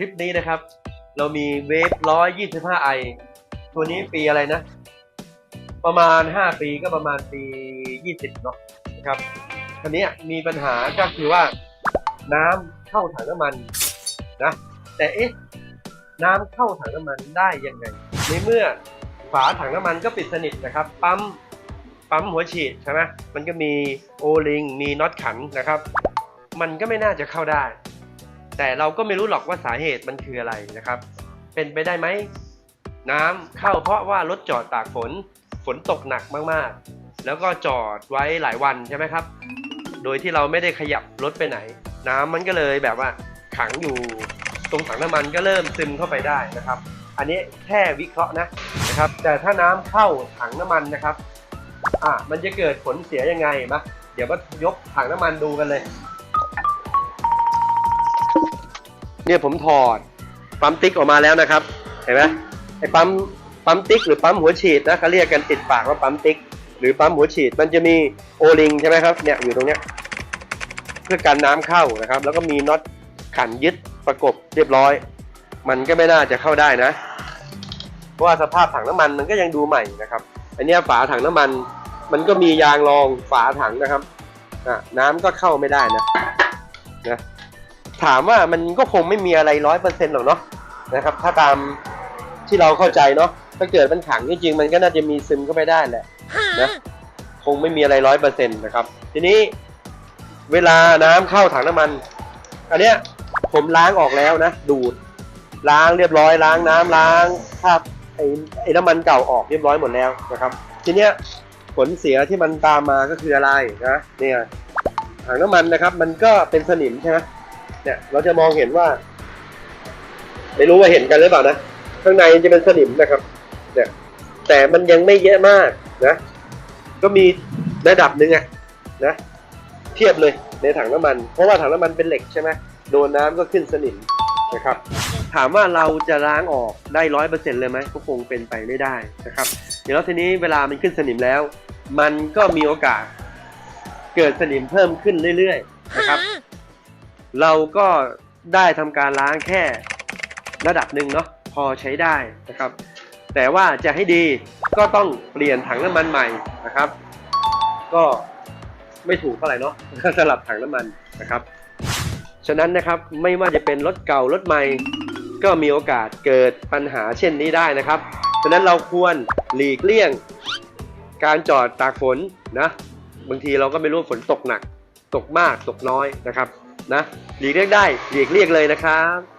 ลิปนี้นะครับ เรามีเวฟร้อยยี่สิบห้าไอตัวนี้ปีอะไรนะ ประมาณห้าปีก็ประมาณปียี่สิบเนาะนะครับทีนี้มีปัญหาก็คือว่าน้ำเข้าถังน้ำมันนะแต่เอ๊ะน้ำเข้าถังน้ำมันได้ยังไงในเมื่อฝาถังน้ำมันก็ปิดสนิทนะครับ ปั๊มปั๊มหัวฉีดใช่ไหมมันก็มีโอลิงมีน็อตขันนะครับ มันก็ไม่น่าจะเข้าได้ แต่เราก็ไม่รู้หรอกว่าสาเหตุมันคืออะไรนะครับ เป็นไปได้ไหมน้ำเข้าเพราะว่ารถจอดตากฝน ฝนตกหนักมากๆ แล้วก็จอดไว้หลายวันใช่ไหมครับ โดยที่เราไม่ได้ขยับรถไปไหน น้ำมันก็เลยแบบว่าขังอยู่ตรงถังน้ำมันก็เริ่มซึมเข้าไปได้นะครับ อันนี้แค่วิเคราะห์นะนะครับ แต่ถ้าน้ำเข้าถังน้ำมันนะครับอะมันจะเกิดผลเสียยังไงมะเดี๋ยวมายกถังน้ำมันดูกันเลย เนี่ยผมถอดปั๊มติ๊กออกมาแล้วนะครับเห็นไหมไอ้ปั๊มปั๊มติ๊กหรือปั๊มหัวฉีดนะเขาเรียกกันติดปากว่าปั๊มติ๊กหรือปั๊มหัวฉีดมันจะมีโอลิงใช่ไหมครับเนี่ยอยู่ตรงเนี้ยเพื่อกันน้ำเข้านะครับ แล้วก็มีน็อตขันยึดประกบเรียบร้อย มันก็ไม่น่าจะเข้าได้นะ เพราะว่าสภาพถังน้ำมันมันก็ยังดูใหม่นะครับอันเนี้ยฝาถังน้ำมัน มันก็มียางรองฝาถังนะครับน้ำก็เข้าไม่ได้นะนะ ถามว่ามันก็คงไม่มีอะไรร้อยเปอร์เซ็นต์หรอกเนาะนะครับ ถ้าตามที่เราเข้าใจเนาะถ้าเกิดมันขังจริงๆมันก็น่าจะมีซึมเข้าไปได้แหละนะคงไม่มีอะไรร้อยเปอร์เซ็นต์นะครับ ทีนี้เวลาน้ำเข้าถังน้ำมัน อันเนี้ยผมล้างออกแล้วนะ ดูด ล้างเรียบร้อย ล้างน้ำล้างคราบไอ้ไอ้น้ำมันเก่าออกเรียบร้อยหมดแล้วนะครับ ทีเนี้ยผลเสียที่มันตามมาก็คืออะไรนะเนี่ยถังน้ำมันนะครับ มันก็เป็นสนิมใช่ไหม เนี่ย เราจะมองเห็นว่า ไม่รู้ว่าเห็นกันหรือเปล่านะ ข้างในจะเป็นสนิมนะครับ เนี่ย แต่มันยังไม่เยอะมากนะ ก็มีระดับหนึ่งอะนะ เทียบเลยในถังน้ำมัน เพราะว่าถังน้ำมันเป็นเหล็กใช่ไหมโดนน้ำก็ขึ้นสนิมนะครับ ถามว่าเราจะล้างออกได้ร้อยเปอร์เซ็นต์เลยไหมก็คงเป็นไปไม่ได้นะครับ เดี๋ยวแล้วทีนี้เวลามันขึ้นสนิมแล้ว มันก็มีโอกาส เกิดสนิมเพิ่มขึ้นเรื่อยๆนะครับ เราก็ได้ทำการล้างแค่ระดับหนึ่งเนาะพอใช้ได้นะครับ แต่ว่าจะให้ดีก็ต้องเปลี่ยนถังน้ำมันใหม่นะครับ ก็ไม่ถูกเท่าไหร่เนาะสำหรับถังน้ำมันนะครับ ฉะนั้นนะครับไม่ว่าจะเป็นรถเก่ารถใหม่ก็มีโอกาสเกิดปัญหาเช่นนี้ได้นะครับ ฉะนั้นเราควรหลีกเลี่ยง การจอดตากฝนนะ บางทีเราก็ไม่รู้ฝนตกหนัก ตกมากตกน้อยนะครับ นะหลีกเลี่ยงได้หลีกเลี่ยงเลยนะครับ